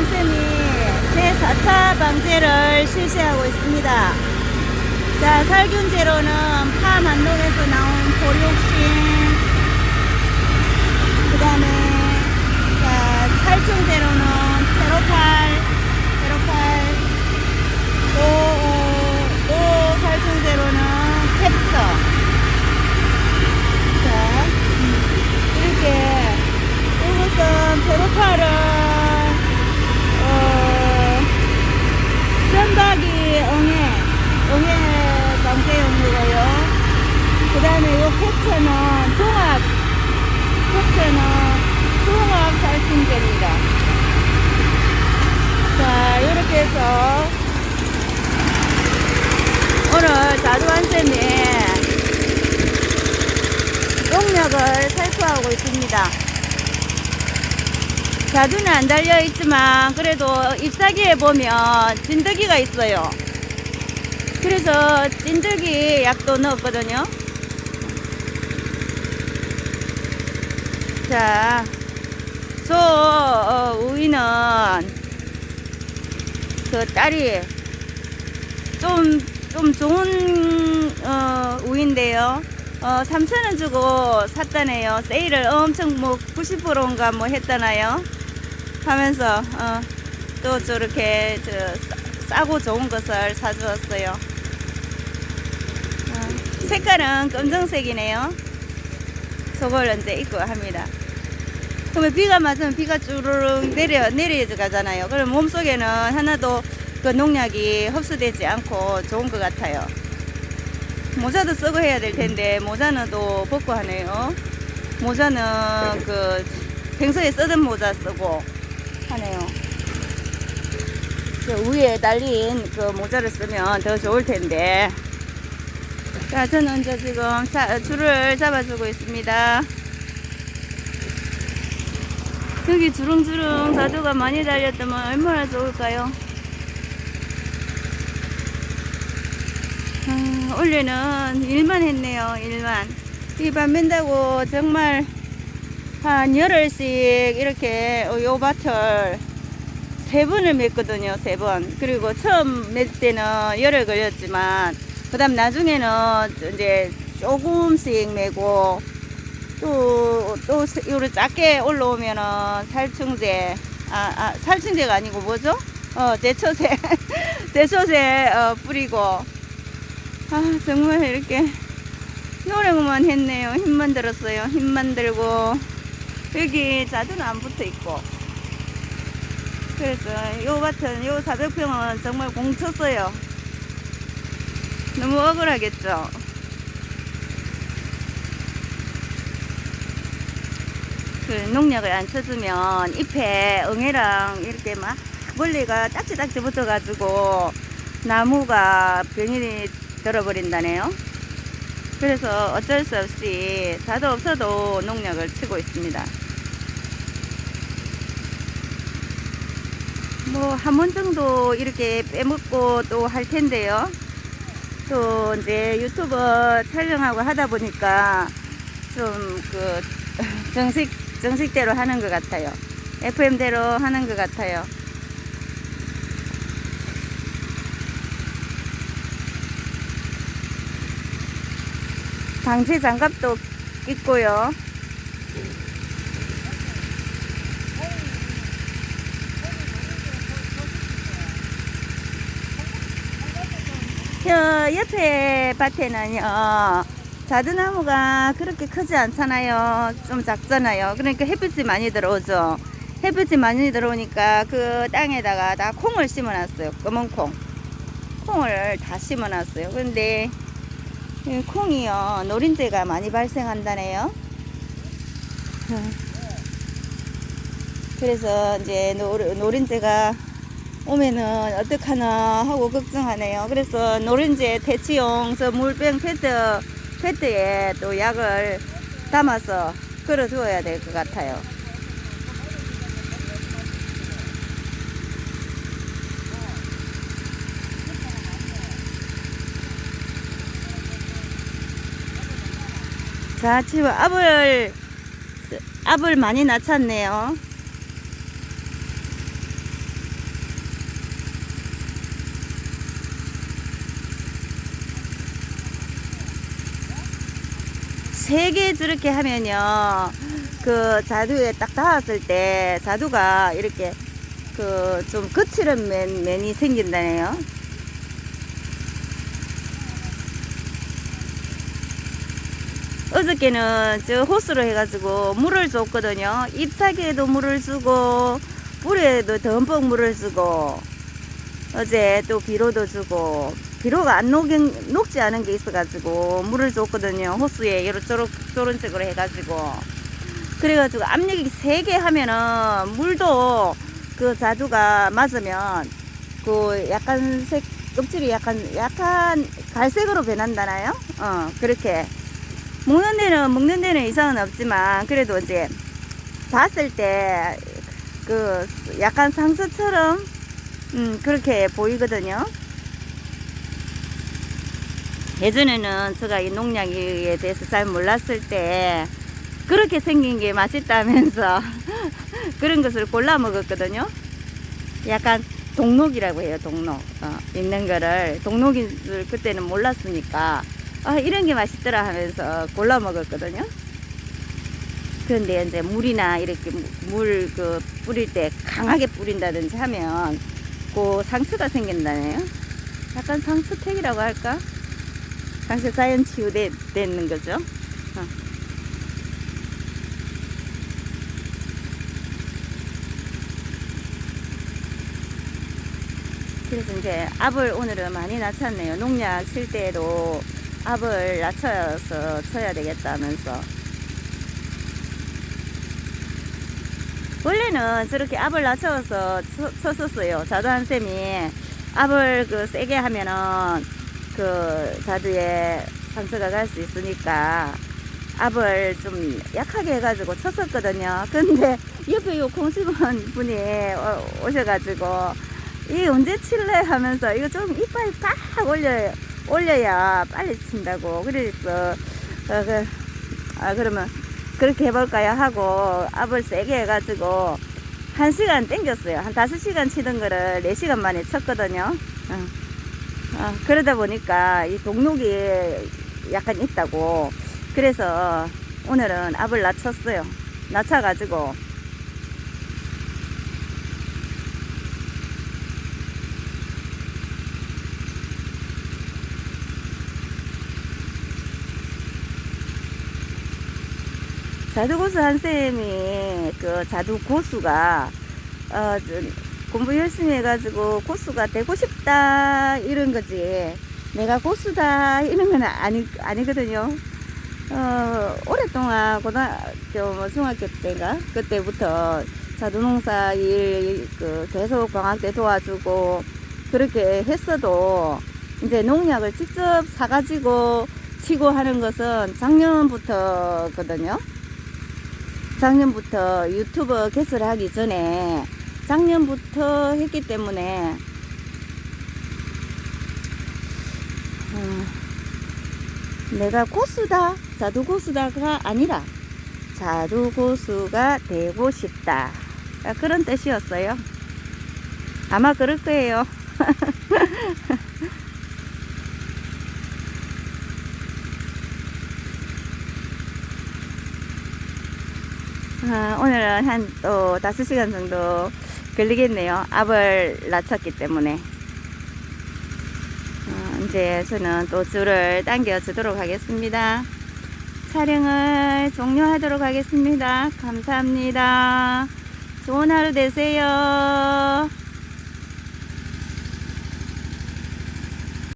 자두한쌤이 제4차 방제를 실시하고 있습니다. 자, 살균제로는 파만동에서 나온 보리옥신, 그 다음에, 자, 살충제로는 페로팔, 페로팔, 또, 어, 또 살충제로는 캡처. 자, 음, 이렇게, 이것은 페로팔은, 어, 전박이 응애, 응애 방제용이고요. 그 캡처는 종합, 캡처는 종합 살충제입니다. 자, 이렇게 해서 오늘 자두한쌤이 용력을 살포하고 있습니다. 자두는 안 달려 있지만 그래도 잎사귀에 보면 진드기가 있어요. 그래서 찐득이 약도 넣었거든요. 자, 소 어, 우위는 그 딸이 좀, 좀 좋은 어, 우위인데요. 어, 3,000원 주고 샀다네요. 세일을 엄청 뭐 90%인가 뭐 했다나요? 하면서 어, 또 저렇게 저 싸- 싸고 좋은 것을 사주었어요. 어, 색깔은 검정색이네요. 저걸 이제 입고 합니다. 그러면 비가 맞으면 비가 쭈르륵 내려 내려 가잖아요. 그럼 몸속에는 하나도 그 농약이 흡수되지 않고 좋은 것 같아요. 모자도 쓰고 해야 될 텐데 모자는 또 벗고 하네요. 모자는 그 평소에 쓰던 모자 쓰고 하네요. 저 위에 달린 그 모자를 쓰면 더 좋을 텐데. 자, 저는 저 지금 자, 줄을 잡아주고 있습니다. 저기 주렁주렁 자두가 많이 달렸다면 얼마나 좋을까요? 아, 원래는 일만 했네요, 일만. 이 밤맨다고 정말 한 열흘씩 이렇게 요 밭을 세 번을 맸거든요, 세 번. 그리고 처음 맬 때는 열흘 걸렸지만, 그 다음 나중에는 이제 조금씩 매고, 또, 또, 요를 작게 올라오면은 살충제, 아, 아, 살충제가 아니고 뭐죠? 어, 제초제, 제초제, 어, 뿌리고, 아, 정말 이렇게 노력만 했네요. 힘만 들었어요. 힘만 들고, 여기 자두는 안 붙어 있고. 그래서 요 밭은 요 400평은 정말 공쳤어요. 너무 억울하겠죠. 그 농약을 안 쳐주면 잎에 응애랑 이렇게 막 벌레가 딱지딱지 붙어가지고 나무가 병이 들어버린다네요. 그래서 어쩔 수 없이 자도 없어도 농약을 치고 있습니다. 뭐 한 번 정도 이렇게 빼먹고 또 할 텐데요. 또 이제 유튜브 촬영하고 하다 보니까 좀 그 정식 정식대로 하는 것 같아요. FM대로 하는 것 같아요. 방제 장갑도 있고요. 저 옆에 밭에는요 자두나무가 그렇게 크지 않잖아요. 좀 작잖아요. 그러니까 햇빛이 많이 들어오죠. 햇빛이 많이 들어오니까 그 땅에다가 다 콩을 심어놨어요. 검은 콩. 콩을 다 심어놨어요. 근데 이 콩이요 노린재가 많이 발생한다네요. 그래서 이제 노, 노린재가 오면은 어떡하나 하고 걱정하네요. 그래서 노른재 퇴치용 저 물병 페트, 페트에 또 약을 담아서 걸어 두어야 될 것 같아요. 자, 지금 압을, 압을 많이 낮췄네요. 세 개 저렇게 하면요. 그 자두에 딱 닿았을 때 자두가 이렇게 그 좀 거칠은 면, 면이 생긴다네요. 어저께는 저 호스로 해가지고 물을 줬거든요. 잎사귀에도 물을 주고 뿌리에도 듬뿍 물을 주고 어제 또 비료도 주고 비료가 안 녹인, 녹지 않은 게 있어가지고 물을 줬거든요. 호수에 이렇게 쪼록 쪼른색으로 해가지고 그래가지고 압력이 세게 하면은 물도 그 자두가 맞으면 그 약간 색 껍질이 약간 약간 갈색으로 변한다나요? 어 그렇게 먹는 데는 먹는 데는 이상은 없지만 그래도 이제 봤을 때 그 약간 상처처럼 음 그렇게 보이거든요. 예전에는 제가 이 농약에 대해서 잘 몰랐을 때 그렇게 생긴 게 맛있다면서 그런 것을 골라 먹었거든요. 약간 동록이라고 해요, 동록. 어, 있는 거를. 동록인 줄 그때는 몰랐으니까, 아, 이런 게 맛있더라 하면서 골라 먹었거든요. 그런데 이제 물이나 이렇게 물 그 뿌릴 때 강하게 뿌린다든지 하면 그 상처가 생긴다네요. 약간 상처택이라고 할까? 상처 자연 치유되는 거죠. 어. 그래서 이제 압을 오늘은 많이 낮췄네요. 농약 칠 때도 압을 낮춰서 쳐야 되겠다면서. 원래는 저렇게 압을 낮춰서 쳐- 쳤었어요. 자두한 쌤이 압을 그 세게 하면은 그 자두에 상처가 갈 수 있으니까 압을 좀 약하게 해가지고 쳤었거든요. 근데 옆에 요 공식원 분이 어- 오셔가지고 이 언제 칠래 하면서 이거 좀 이빨 빡 올려 올려야 빨리 친다고 그래서 어, 그, 아 그러면 그렇게 해볼까요 하고 압을 세게 해가지고 한 시간 땡겼어요 한 다섯 시간 치던 거를 네 시간 만에 쳤거든요 어. 어, 그러다 보니까 이 동록이 약간 있다고. 그래서 오늘은 압을 낮췄어요. 낮춰가지고. 자두고수 한 쌤이 그 자두 고수가 어, 저, 공부 열심히 해가지고 고수가 되고 싶다 이런 거지 내가 고수다 이런 건 아니 아니거든요. 어, 오랫동안 고등학교 뭐 중학교 때가 그때부터 자두농사 일 그 계속 방학 때 도와주고 그렇게 했어도 이제 농약을 직접 사가지고 치고 하는 것은 작년부터거든요. 작년부터 유튜브 개설하기 전에 작년부터 했기 때문에 어, 내가 고수다 자두 고수다가 아니라 자두 고수가 되고 싶다. 아, 그런 뜻이었어요. 아마 그럴 거예요. 아, 오늘은 한또 다섯 시간 정도 걸리겠네요. 압을 낮췄기 때문에. 어, 이제 저는 또 줄을 당겨 주도록 하겠습니다. 촬영을 종료하도록 하겠습니다. 감사합니다. 좋은 하루 되세요.